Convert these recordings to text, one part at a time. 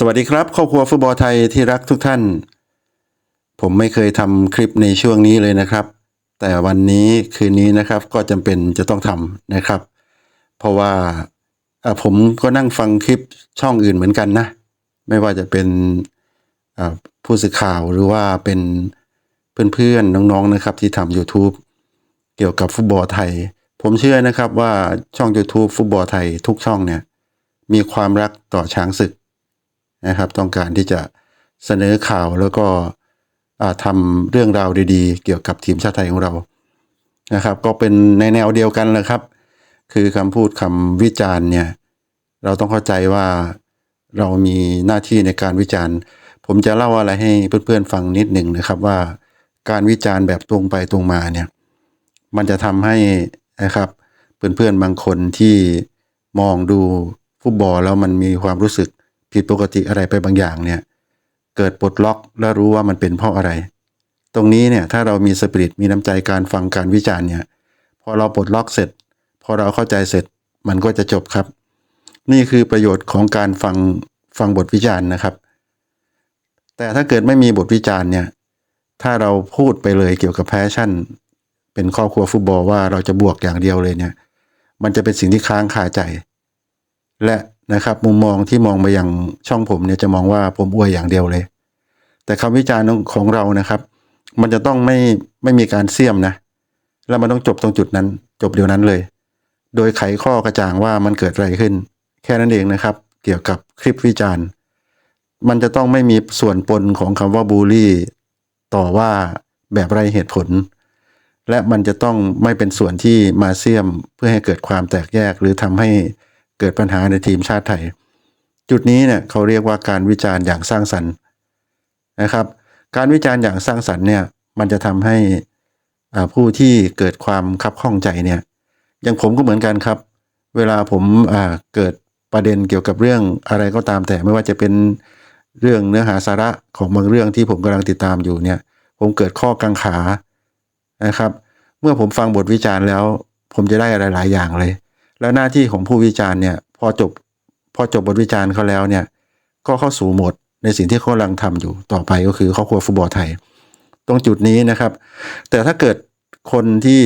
สวัสดีครับครอบครัวฟุตบอลไทยที่รักทุกท่าน ผมไม่เคยทำคลิปในช่วงนี้เลยนะครับ แต่วันนี้คืนนี้นะครับก็จำเป็นจะต้องทำนะครับ เพราะว่าผมก็นั่งฟังคลิปช่องอื่นเหมือนกันนะ ไม่ว่าจะเป็นผู้สื่อข่าวหรือว่าเป็นเพื่อนๆน้องๆนะครับ ที่ทำ YouTube เกี่ยวกับฟุตบอลไทย ผมเชื่อนะครับว่าช่อง YouTube ฟุตบอลไทยทุกช่องเนี่ยมีความรักต่อช้างศึก นะครับ ต้องการที่จะเสนอข่าวแล้วก็ทำเรื่องราวดีๆ เกี่ยวกับทีมชาติไทยของเรานะครับ ก็เป็นในแนวเดียวกันแหละครับ คือคำพูดคำวิจารณ์เนี่ยเราต้องเข้าใจว่าเรามีหน้าที่ในการวิจารณ์ ผมจะเล่าอะไรให้เพื่อนๆฟังนิดหนึ่งนะครับว่าการวิจารณ์แบบตรงไปตรงมาเนี่ยมันจะทำให้นะครับเพื่อนๆบางคนที่มองดูฟุตบอลแล้วมันมีความรู้สึก ผิดปกติอะไรไปบางอย่างเนี่ย เกิดปลดล็อกและรู้ว่ามันเป็นเพราะอะไร ตรงนี้เนี่ยถ้าเรามีสปิริตมีน้ำใจการฟังการวิจารณ์เนี่ย พอเราปลดล็อกเสร็จ พอเราเข้าใจเสร็จมันก็จะจบครับ นี่คือประโยชน์ของการฟังฟังบทวิจารณ์นะครับ แต่ถ้าเกิดไม่มีบทวิจารณ์เนี่ย ถ้าเราพูดไปเลยเกี่ยวกับแพชชั่น เป็นครอบครัวฟุตบอลว่าเราจะบวกอย่างเดียวเลยเนี่ย มันจะเป็นสิ่งที่ค้างคาใจ และ นะครับ มุมมองที่มองมาอย่างช่องผมเนี่ยจะมองว่าผมอวยอย่างเดียวเลย แต่คำวิจารณ์ของเรานะครับ มันจะต้องไม่ไม่มีการเสี่ยมนะ แล้วมันต้องจบตรงจุดนั้น จบเดียวนั้นเลย โดยไขข้อกระจ่างว่ามันเกิดอะไรขึ้น แค่นั้นเองนะครับ เกี่ยวกับคลิปวิจารณ์ มันจะต้องไม่มีส่วนปนของคำว่าบูลลี่ ต่อว่าแบบไรเหตุผลและมันจะต้องไม่เป็นส่วนที่มาเสี่ยมเพื่อให้เกิดความแตกแยกหรือทำให้ เกิดปัญหาในทีมชาติไทย จุดนี้เนี่ยเขาเรียกว่าการวิจารณ์อย่างสร้างสรรค์นะครับ การวิจารณ์อย่างสร้างสรรค์เนี่ยมันจะทำให้ผู้ที่เกิดความคับข้องใจเนี่ยอย่างผมก็เหมือนกันครับ เวลาผมเกิดประเด็นเกี่ยวกับเรื่องอะไรก็ตามแต่ไม่ว่าจะเป็นเรื่องเนื้อหาสาระของบางเรื่องที่ผมกำลังติดตามอยู่เนี่ยผมเกิดข้อกังขานะครับ เมื่อผมฟังบทวิจารณ์แล้ว ผมจะได้อะไรหลายอย่างเลย แล้วหน้าที่ของผู้วิจารณ์เนี่ยพอจบพอจบบทวิจารณ์เขาแล้วเนี่ย ก็เข้าสู่โหมดในสิ่งที่เขากำลังทำอยู่ต่อไปก็คือครอบครัวฟุตบอลไทย ตรงจุดนี้นะครับ แต่ถ้าเกิดคนที่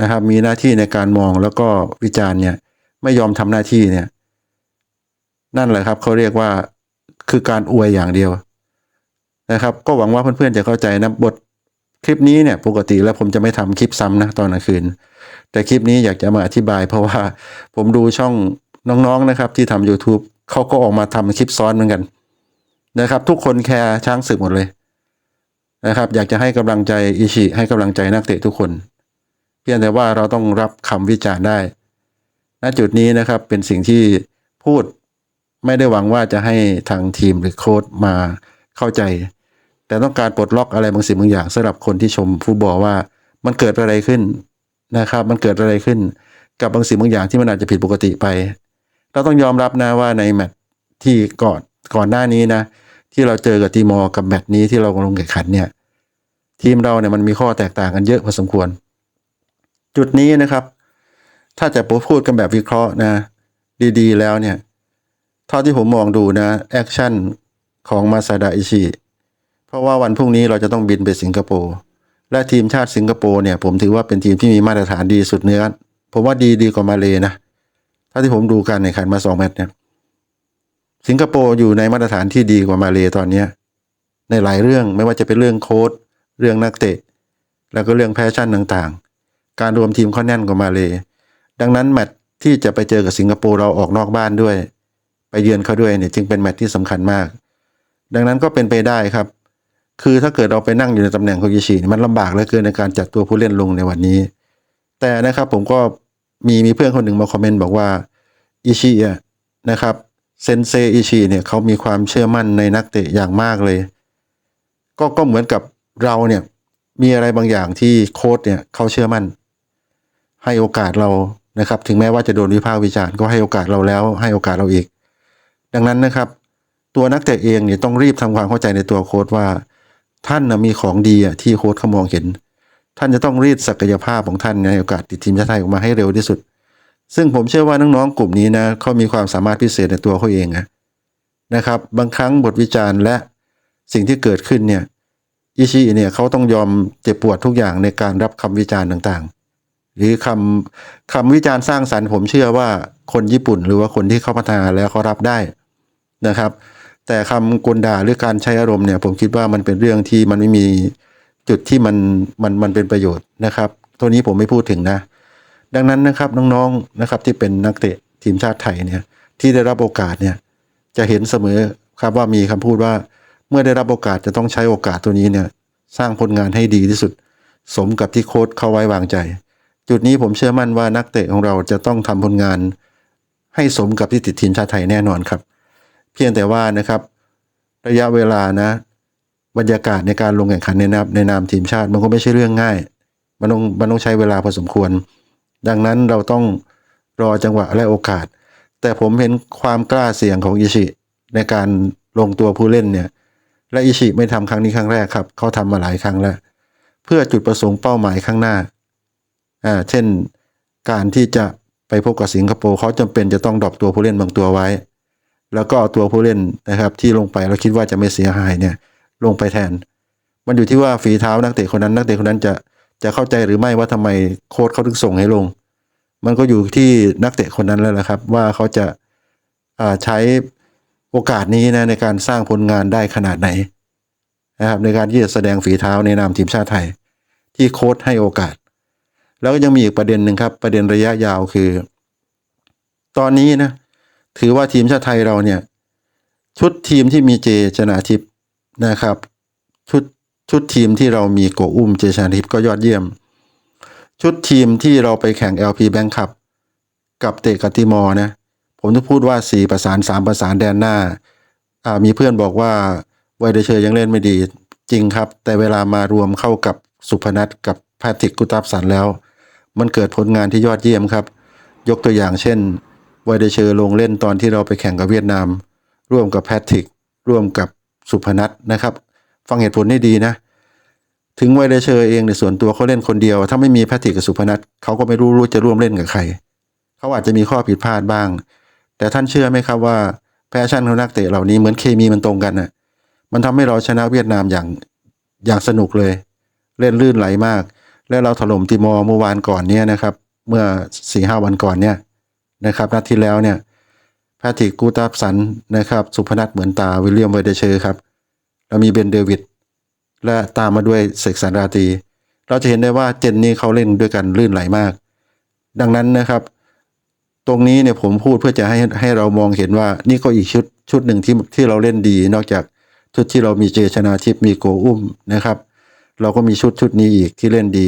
นะครับมีหน้าที่ในการมองแล้วก็วิจารณ์เนี่ยไม่ยอมทำหน้าที่เนี่ย นั่นแหละครับเขาเรียกว่าคือการอวยอย่างเดียวนะครับ ก็หวังว่าเพื่อนๆจะเข้าใจนะบทคลิปนี้เนี่ย ปกติแล้วผมจะไม่ทำคลิปซ้ำนะตอนกลางคืน แต่คลิปนี้อยากจะมาอธิบายเพราะว่าผมดูช่องน้องๆนะครับ ที่ทำ YouTube เขาก็ออกมาทำคลิปซ้อนเหมือนกัน นะครับ ทุกคนแคร์ช้างศึกหมดเลยนะครับ อยากจะให้กำลังใจอิชิให้กำลังใจนักเตะทุกคน เพียงแต่ว่าเราต้องรับคำวิจารณ์ได้ณจุดนี้นะครับเป็นสิ่งที่พูดไม่ได้หวังว่าจะให้ทางทีมหรือโค้ชมาเข้าใจ แต่ต้องการปลดล็อกอะไรบางสิ่งบางอย่างสำหรับคนที่ชมฟุตบอลว่ามันเกิดอะไรขึ้น นะครับ มันเกิดอะไรขึ้นกับบางสิ่งบางอย่างที่มันอาจจะผิดปกติไป เราต้องยอมรับนะว่าในแมตช์ที่ก่อนก่อนหน้านี้นะ ที่เราเจอกับตีมอร์กับแมตช์นี้ที่เราลงแข่งขันเนี่ยทีมเราเนี่ยมันมีข้อแตกต่างกันเยอะพอสมควร จุดนี้นะครับ ถ้าจะพูดกันแบบวิเคราะห์นะ ดีๆ แล้วเนี่ยเท่าที่ผมมองดูนะแอคชั่นของมาซาดาอิชิเพราะว่าวันพรุ่งนี้เราจะต้องบินไปสิงคโปร์ และทีมชาติสิงคโปร์เนี่ยผมถือว่าเป็นทีมที่มีมาตรฐานดีสุดเนื้อผมว่าดีดีกว่ามาเลยนะถ้าที่ผมดูการแข่งขันมาสองแมตช์เนี่ยสิงคโปร์อยู่ในมาตรฐานที่ดีกว่ามาเลยตอนเนี้ยในหลายเรื่องไม่ว่าจะเป็นเรื่องโค้ดเรื่องนักเตะ แล้วก็เรื่องแพชชั่นต่างๆ การรวมทีมเขาแน่นกว่ามาเลยดังนั้นแมตช์ที่จะไปเจอกับสิงคโปร์เราออกนอกบ้านด้วย ไปเยือนเขาด้วยเนี่ยจึงเป็นแมตช์ที่สำคัญมาก ดังนั้นก็เป็นไปได้ครับ คือถ้าเกิดเราไปนั่งอยู่ในตำแหน่งของยิชิมันลำบากเหลือเกินในการจัดตัวผู้เล่นลงในวันนี้ แต่นะครับผมก็มีมีเพื่อนคนหนึ่งมาคอมเมนต์บอกว่าอิชิอะนะครับเซนเซอิชิเนี่ยเขามีความเชื่อมั่นในนักเตะอย่างมากเลย ก็ก็เหมือนกับเราเนี่ยมีอะไรบางอย่างที่โค้ชเนี่ยเขาเชื่อมั่น ให้โอกาสเรานะครับ ถึงแม้ว่าจะโดนวิพากษ์วิจารณ์ก็ให้โอกาสเราแล้ว ให้โอกาสเราอีก ดังนั้นนะครับ ตัวนักเตะเองเนี่ยต้องรีบทำความเข้าใจในตัวโค้ชว่า ท่านนะมีของดีอะที่โค้ชเขามองเห็น ท่านจะต้องรีดศักยภาพของท่านในโอกาสติดทีมชาติไทยออกมาให้เร็วที่สุด ซึ่งผมเชื่อว่าน้องๆกลุ่มนี้นะเขามีความสามารถพิเศษในตัวเขาเองนะนะครับ บางครั้งบทวิจารณ์และสิ่งที่เกิดขึ้นเนี่ยอิชิเนี่ยเขาต้องยอมเจ็บปวดทุกอย่างในการรับคำวิจารณ์ต่างๆ หรือคำคำวิจารณ์สร้างสรรค์ผมเชื่อว่าคนญี่ปุ่น หรือว่าคนที่เขาพัฒนาแล้วเขารับได้นะครับ แต่คำกลด่าหรือการใช้อารมณ์เนี่ยผมคิดว่ามันเป็นเรื่องที่มันไม่มีจุดที่มันมันมันเป็นประโยชน์นะครับ ตัวนี้ผมไม่พูดถึงนะ ดังนั้นนะครับน้องๆนะครับที่เป็นนักเตะทีมชาติไทยเนี่ยที่ได้รับโอกาสเนี่ยจะเห็นเสมอครับว่ามีคำพูดว่าเมื่อได้รับโอกาสจะต้องใช้โอกาสตัวนี้เนี่ยสร้างผลงานให้ดีที่สุด สมกับที่โค้ชเขาไว้วางใจ จุดนี้ผมเชื่อมั่นว่านักเตะของเราจะต้องทำผลงาน ให้สมกับที่ติดทีมชาติไทยแน่นอนครับ เพียงแต่ว่านะครับ ระยะเวลานะ บรรยากาศในการลงแข่งขันในนามในนามทีมชาติมันก็ไม่ใช่เรื่องง่าย มันต้องมันต้องใช้เวลาพอสมควร ดังนั้นเราต้องรอจังหวะและโอกาส แต่ผมเห็นความกล้าเสี่ยงของอิชิในการลงตัวผู้เล่นเนี่ย และอิชิไม่ทำครั้งนี้ครั้งแรกครับเขาทำมาหลายครั้งแล้ว เพื่อจุดประสงค์เป้าหมายข้างหน้าอ่าเช่นการที่จะไปพบกับสิงคโปร์เขาจำเป็นจะต้องดรอปตัวผู้เล่นบางตัวไว้ แล้วก็เอาตัวผู้เล่นนะครับ ที่ลงไปแล้วคิดว่าจะไม่เสียหายเนี่ยลงไปแทน มันอยู่ที่ว่าฝีเท้านักเตะคนนั้นนักเตะคนนั้นจะจะเข้าใจหรือไม่ว่าทำไมโค้ชเขาถึงส่งให้ลง มันก็อยู่ที่นักเตะคนนั้นแล้วแหละครับ ว่าเขาจะอ่าใช้โอกาสนี้นะในการสร้างผลงานได้ขนาดไหนนะครับในการที่จะแสดงฝีเท้าในนามทีมชาติไทย ที่โค้ชให้โอกาส แล้วก็ยังมีอีกประเด็นหนึ่งครับ ประเด็นระยะยาวคือ ตอนนี้นะ ถือว่าทีมชาติไทยเราเนี่ย ชุดทีมที่มีเจชนาทิพย์นะครับ ชุดชุดทีมที่เรามีโกอุ้มเจชนาทิพย์ก็ยอดเยี่ยม ชุดทีมที่เราไปแข่ง LP Bank Cup กับเตะกัติมอร์นะผมจะพูดว่า 4 ประสาน 3 ประสานแดนหน้าอ่ามีเพื่อนบอกว่าไวเดเชอร์ยังเล่นไม่ดีจริงครับ แต่เวลามารวมเข้ากับสุพนัทกับแพทริกกุตับสันแล้ว มันเกิดผลงานที่ยอดเยี่ยมครับ ยกตัวอย่างเช่น ไวเดเชอร์ลงเล่นตอนที่เราไปแข่งกับเวียดนาม ร่วมกับแพทริก ร่วมกับสุพนัทนะครับ ฟังเหตุผลให้ดีนะ ถึงไวเดเชอร์เองในส่วนตัวเขาเล่นคนเดียว ถ้าไม่มีแพทริกกับสุพนัทเขาก็ไม่รู้รู้จะร่วมเล่นกับใคร เขาอาจจะมีข้อผิดพลาดบ้าง แต่ท่านเชื่อไหมครับว่าแพชชั่นของนักเตะเหล่านี้เหมือนเคมีมันตรงกันน่ะมันทำให้เราชนะเวียดนามอย่างอย่างสนุกเลย เล่นลื่นไหลมาก และเราถล่มติมอร์เมื่อวานก่อนเนี้ยนะครับ เมื่อสี่ห้าวันก่อนเนี่ย นะครับนัดที่แล้วเนี่ยแพทริกกูตาสันนะครับ สุพนัทเหมือนตาวิลเลียมไวเดเชอร์ครับแล้วมีเบนเดวิดและตามมาด้วยเสกสรรราตี เราจะเห็นได้ว่าเจนนี้เขาเล่นด้วยกันลื่นไหลมาก ดังนั้นนะครับ ตรงนี้เนี่ยผมพูดเพื่อจะให้ให้เรามองเห็นว่านี่ก็อีกชุดชุดหนึ่งที่ที่เราเล่นดี นอกจากชุดที่เรามีเจชนาทิพมีโกอุ้มนะครับ เราก็มีชุดชุดนี้อีกที่เล่นดี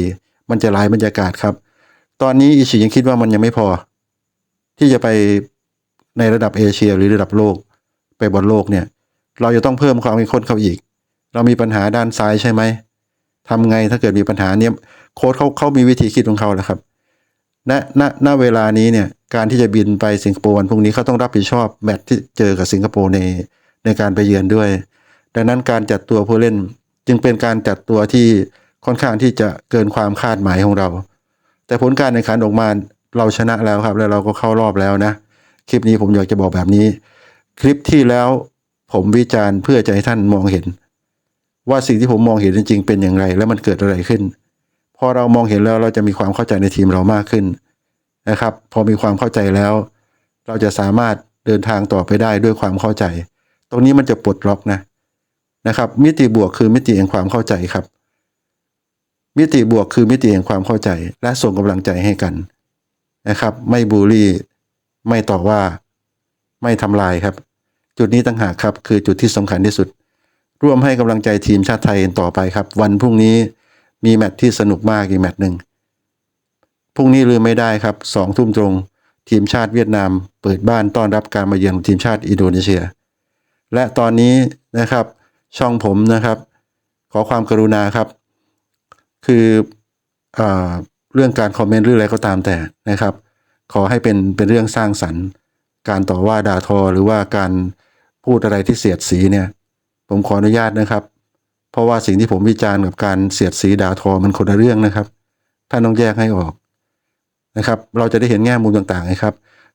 มันจะหลายบรรยากาศครับ ตอนนี้อิชิยังคิดว่ามันยังไม่พอ ที่จะไปในระดับเอเชียหรือระดับโลกไปบอลโลกเนี่ย เราจะต้องเพิ่มความเข้มข้นเข้าอีก เรามีปัญหาด้านซ้ายใช่ไหมทำไงถ้าเกิดมีปัญหาเนี่ยโค้ชเขาเขามีวิธีคิดของเขาแหละครับณณณเวลานี้เนี่ยการที่จะบินไปสิงคโปร์วันพรุ่งนี้เขาต้องรับผิดชอบแมตช์ที่เจอกับสิงคโปร์ในในการไปเยือนด้วย ดังนั้นการจัดตัวผู้เล่นจึงเป็นการจัดตัวที่ค่อนข้างที่จะเกินความคาดหมายของเรา แต่ผลการแข่งขันออกมา เราชนะแล้วครับ แล้วเราก็เข้ารอบแล้วนะ คลิปนี้ผมอยากจะบอกแบบนี้ คลิปที่แล้วผมวิจารณ์เพื่อจะให้ท่านมองเห็น ว่าสิ่งที่ผมมองเห็นจริง ๆ เป็นอย่างไร และมันเกิดอะไรขึ้น พอเรามองเห็นแล้วเราจะมีความเข้าใจในทีมเรามากขึ้นนะครับ พอมีความเข้าใจแล้ว เราจะสามารถเดินทางต่อไปได้ด้วยความเข้าใจ ตรงนี้มันจะปลดล็อกนะนะครับ มิติบวกคือมิติแห่งความเข้าใจครับ มิติบวกคือมิติแห่งความเข้าใจ และส่งกำลังใจให้กัน นะครับ ไม่บูลลี่ ไม่ต่อว่า ไม่ทำลายครับ จุดนี้ต่างหากครับ คือจุดที่สำคัญที่สุด ร่วมให้กำลังใจทีมชาติไทยต่อไปครับ วันพรุ่งนี้มีแมตช์ที่สนุกมากอีกแมตช์หนึ่งพรุ่งนี้ลืมไม่ได้ครับสองทุ่มตรง ทีมชาติเวียดนาม เปิดบ้านต้อนรับการมาเยือนทีมชาติอินโดนีเซีย และตอนนี้นะครับ ช่องผมนะครับ ขอความกรุณาครับ คืออา เรื่องการคอมเมนต์หรืออะไรก็ตามแต่นะครับ ขอให้เป็นเป็นเรื่องสร้างสรรค์ การต่อว่าด่าทอหรือว่าการพูดอะไรที่เสียดสีเนี่ย ผมขออนุญาตนะครับ เพราะว่าสิ่งที่ผมวิจารณ์กับการเสียดสีด่าทอมันคนละเรื่องนะครับ ท่านต้องแยกให้ออกนะครับ เราจะได้เห็นแง่มุมต่างๆนะครับ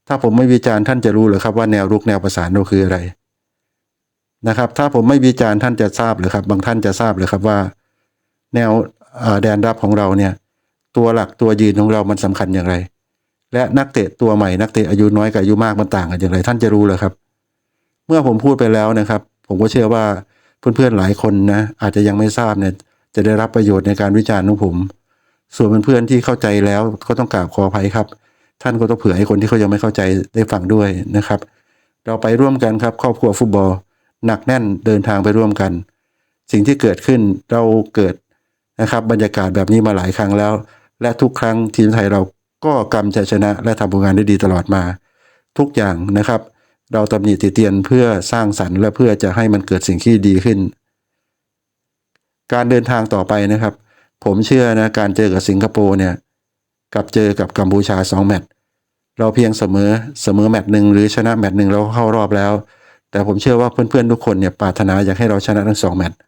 ถ้าผมไม่วิจารณ์ท่านจะรู้หรือครับว่าแนวรุกแนวประสานเราคืออะไรนะครับ ถ้าผมไม่วิจารณ์ท่านจะทราบเลยครับ บางท่านจะทราบเลยครับว่า แนวแดนรับของเราเนี่ย ตัวหลักตัวยืนของเรามันสำคัญอย่างไร และนักเตะตัวใหม่นักเตะอายุน้อยกับอายุมากมันต่างกันอย่างไร ท่านจะรู้เลยครับ เมื่อผมพูดไปแล้วนะครับ ผมก็เชื่อว่าเพื่อนๆหลายคนนะอาจจะยังไม่ทราบเนี่ยจะได้รับประโยชน์ในการวิจารณ์ของผม ส่วนเพื่อนๆที่เข้าใจแล้วก็ต้องกราบขออภัยครับ ท่านก็ต้องเผื่อให้คนที่เขายังไม่เข้าใจได้ฟังด้วยนะครับ เราไปร่วมกันครับ ครอบครัวฟุตบอลหนักแน่นเดินทางไปร่วมกัน สิ่งที่เกิดขึ้นเราเกิดนะครับบรรยากาศแบบนี้มาหลายครั้งแล้ว และทุกครั้งทีมไทยเราก็กำชัยชนะ และทำผลงานได้ดีตลอดมา ทุกอย่างนะครับ เราตำหนิติเตียนเพื่อสร้างสรรค์ และเพื่อจะให้มันเกิดสิ่งที่ดีขึ้น การเดินทางต่อไปนะครับ ผมเชื่อนะการเจอกับสิงคโปร์เนี่ยกับเจอกับกัมพูชาสองแมตช์เราเพียงเสมอเสมอแมตช์หนึ่งหรือชนะแมตช์หนึ่งเราก็เข้ารอบแล้ว แต่ผมเชื่อว่าเพื่อนๆทุกคนเนี่ยปรารถนาอยากให้เราชนะทั้งสองแมตช์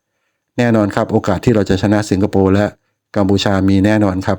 แน่นอนครับโอกาสที่เราจะชนะสิงคโปร์และกัมพูชามีแน่นอนครับ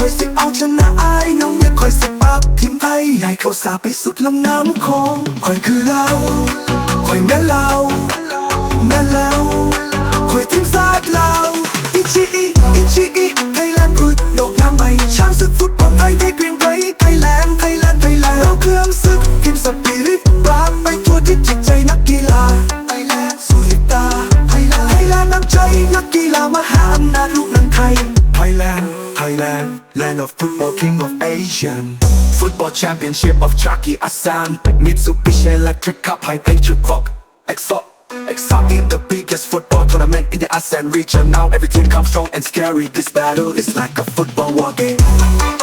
quay lên bọc kênh Quẩy hu hoa quay lên bọc kênh Lại quẩy xịt ao chân là ai Nông nhất quẩy xịt bạc Kim tay Ngày khâu xa ไปสุดลำน้ำโขงขอยคือเราขอยแม่เราแม่แล้วคอยทีมชาติเราอิชิอิอิชิอิไทยแลนด์พูดโดกน้ำใหม่ช้างศึกฟุตบอลไทยได้เกรียงไกรไทยแลนด์ไทยแลนด์ไทยแลนด์เราเครื่องศึกทีมสปิริตปราบไปทั่วที่จิตใจนักกีฬาไทยแลนด์สุริตาไทยแลนด์ไทยแลนด์น้ำใจนักกีฬามหาอำนาจลูกหนังไทยไทยแลนด์ Thailand, land of football, king of Asian. Football championship of Chucky Asan, Mitsubishi Electric Cup, high fuck clock, exot. in the biggest football tournament in the ASEAN region Now every team comes strong and scary This battle is like a football war game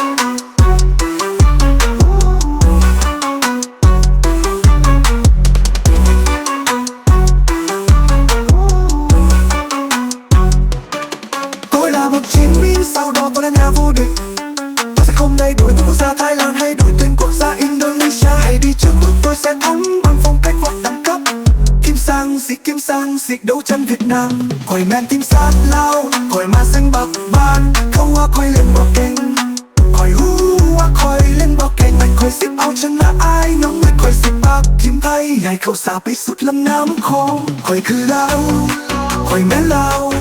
hôm nay đuổi quốc gia Thái Lan hay đuổi tên quốc gia Indonesia? Hãy đi trước tụi tôi sẽ thắng. Bằng phong cách hoặc đẳng cấp. Kim sang dịch kim sang dịch đấu chân Việt Nam. Khỏi men tim sát lao, khỏi ma xanh bạc ban Không hoa khói lên bọc kênh. Khỏi hu hoa khói lên bọc kênh. Mạnh khói xích áo chân là ai? Nóng người khỏi xích bạc Kim tay ngày cậu xa bị sụt lâm nám khô. Khỏi cứ lao, khỏi men lao.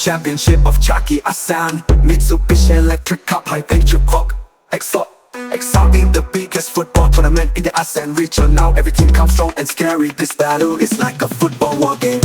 Championship of Chucky Asan Mitsubishi Electric Cup high picture clock Exalt Exciting the biggest football tournament in the ASEAN region. Now everything comes strong and scary. This battle is like a football war game